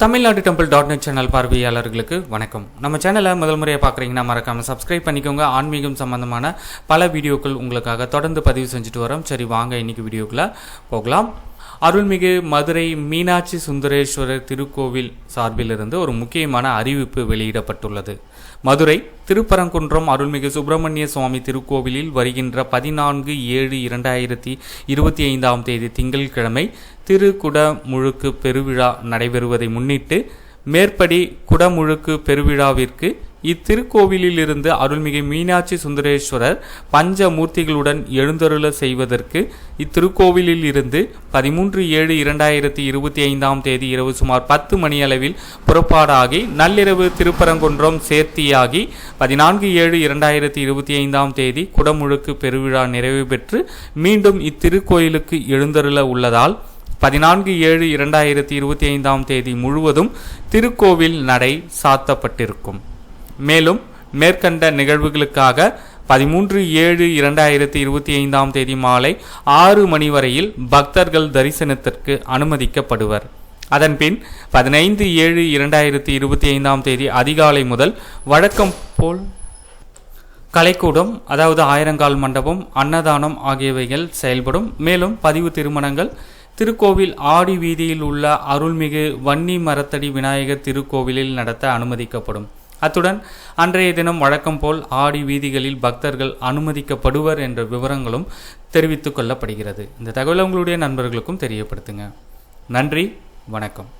Tamil Nadu temple dot net channel பார்வையாளர்களுக்கு வணக்கம். நம்ம சேனலை முதல் முறையாக பார்க்குறீங்கன்னா மறக்காமல் சப்ஸ்கிரைப் பண்ணிக்கோங்க. ஆன்மீகம் சம்பந்தமான பல வீடியோக்கள் உங்களுக்காக தொடர்ந்து பதிவு செஞ்சுட்டு வரோம். சரி வாங்க இன்னைக்கு வீடியோக்குள்ளே போகலாம். அருள்மிகு மதுரை மீனாட்சி சுந்தரேஸ்வரர் திருக்கோவில் சார்பிலிருந்து ஒரு முக்கியமான அறிவிப்பு வெளியிடப்பட்டுள்ளது. மதுரை திருப்பரங்குன்றம் அருள்மிகு சுப்பிரமணிய சுவாமி திருக்கோவிலில் வருகின்ற பதினான்கு ஏழு இரண்டாயிரத்தி இருபத்தி ஐந்தாம் தேதி திங்கள்கிழமை திருக்குடமுழுக்கு பெருவிழா நடைபெறுவதை முன்னிட்டு மேற்படி குடமுழுக்கு பெருவிழாவிற்கு இத்திருக்கோவிலில் இருந்து அருள்மிகு மீனாட்சி சுந்தரேஸ்வரர் பஞ்சமூர்த்திகளுடன் எழுந்தருள செய்வதற்கு இத்திருக்கோவிலில் இருந்து பதிமூன்று ஏழு இரண்டாயிரத்தி இருபத்தி ஐந்தாம் தேதி இரவு சுமார் பத்து மணியளவில் புறப்பாடாகி நள்ளிரவு திருப்பரங்குன்றம் சேர்த்தியாகி பதினான்கு ஏழு இரண்டாயிரத்தி இருபத்தி ஐந்தாம் தேதி குடமுழுக்கு பெருவிழா நிறைவு பெற்று மீண்டும் இத்திருக்கோயிலுக்கு எழுந்தருள உள்ளதால் பதினான்கு ஏழு இரண்டாயிரத்தி இருபத்தி ஐந்தாம் தேதி முழுவதும் திருக்கோவில் நடை சாத்தப்பட்டிருக்கும். மேலும் மேற்கண்ட நிகழ்வுகளுக்காக பதிமூன்று ஏழு இரண்டாயிரத்தி இருபத்தி ஐந்தாம் தேதி மாலை ஆறு மணி வரையில் பக்தர்கள் தரிசனத்திற்கு அனுமதிக்கப்படுவர். அதன்பின் பதினைந்து ஏழு இரண்டாயிரத்தி இருபத்தி ஐந்தாம் தேதி அதிகாலை முதல் வழக்கம் போல் கலைக்கூடம் அதாவது ஆயிரங்கால் மண்டபம் அன்னதானம் ஆகியவைகள் செயல்படும். மேலும் பதிவு திருமணங்கள் திருக்கோவில் ஆடி வீதியில் உள்ள அருள்மிகு வன்னி மரத்தடி விநாயகர் திருக்கோவிலில் நடத்த அனுமதிக்கப்படும். அத்துடன் அன்றைய தினம் வழக்கம் போல் ஆடி வீதிகளில் பக்தர்கள் அனுமதிக்கப்படுவர் என்ற விவரங்களும் தெரிவித்துக் கொள்ளப்படுகிறது. இந்த தகவலை உங்களுடைய நண்பர்களுக்கும் தெரியப்படுத்துங்க. நன்றி வணக்கம்.